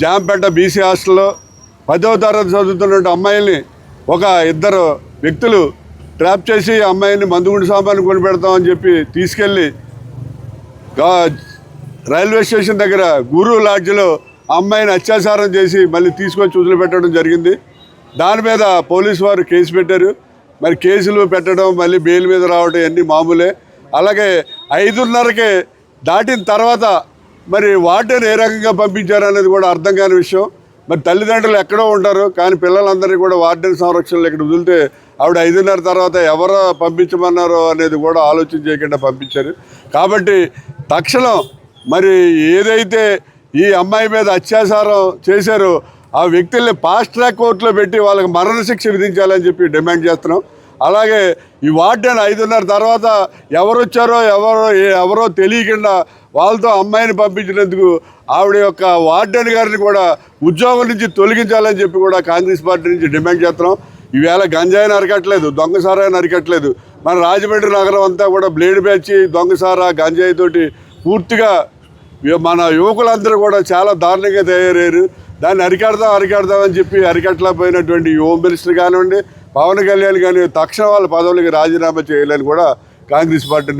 Jampeta BC హాస్టల్లో పదవ తరగతి చదువుతున్న అమ్మాయిల్ని ఒక ఇద్దరు వ్యక్తులు ట్రాప్ చేసి అమ్మాయిని మందుగుండు సామాను కొనిపెడతామని చెప్పి తీసుకెళ్ళి రైల్వే స్టేషన్ దగ్గర గురు లాడ్జ్లో అమ్మాయిని అత్యాచారం చేసి మళ్ళీ తీసుకొచ్చి వదిలిపెట్టడం జరిగింది. దాని మీద పోలీసు వారు కేసు పెట్టారు. మరి కేసులు పెట్టడం మళ్ళీ బెయిల్ మీద రావడం ఇవన్నీ మామూలే. అలాగే ఐదున్నరకే దాటిన తర్వాత మరి వాటర్ ఏ రకంగా పంపించారు అనేది కూడా అర్థం కాని విషయం. మరి తల్లిదండ్రులు ఎక్కడో ఉంటారు కానీ పిల్లలందరినీ కూడా వార్డెన్ సంరక్షణలో ఇక్కడ వదిలితే ఆవిడ ఐదున్నర తర్వాత ఎవరో పంపించమన్నారో అనేది కూడా ఆలోచన చేయకుండా పంపించారు. కాబట్టి తక్షణం మరి ఏదైతే ఈ అమ్మాయి మీద అత్యాచారం చేశారో ఆ వ్యక్తుల్ని ఫాస్ట్ ట్రాక్ కోర్టులో పెట్టి వాళ్ళకి మరణశిక్ష విధించాలని చెప్పి డిమాండ్ చేస్తున్నాం. అలాగే ఈ వార్డెన్ ఐదున్నర తర్వాత ఎవరు వచ్చారో ఎవరో ఎవరో తెలియకుండా వాళ్ళతో అమ్మాయిని పంపించినందుకు ఆవిడ యొక్క వార్డెన్ గారిని కూడా ఉద్యోగం నుంచి తొలగించాలని చెప్పి కూడా కాంగ్రెస్ పార్టీ నుంచి డిమాండ్ చేస్తున్నాం. ఈవేళ గంజాయిని అరకట్లేదు దొంగసారాన్ని అరికట్లేదు మన రాజమండ్రి నగరం అంతా కూడా బ్లేడ్ బ్యాచ్ దొంగసారా గంజాయి తోటి పూర్తిగా మన యువకులందరూ కూడా చాలా దారుణంగా తయారయ్యారు. దాన్ని అరికడదాం అరికడదామని చెప్పి అరికట్టలేకపోయినటువంటి ఈ హోమ్ మినిస్టర్ కానివ్వండి పవన్ కళ్యాణ్ కానీ తక్షణ వాళ్ళ పదవులకి రాజీనామా చేయాలని కూడా కాంగ్రెస్ పార్టీ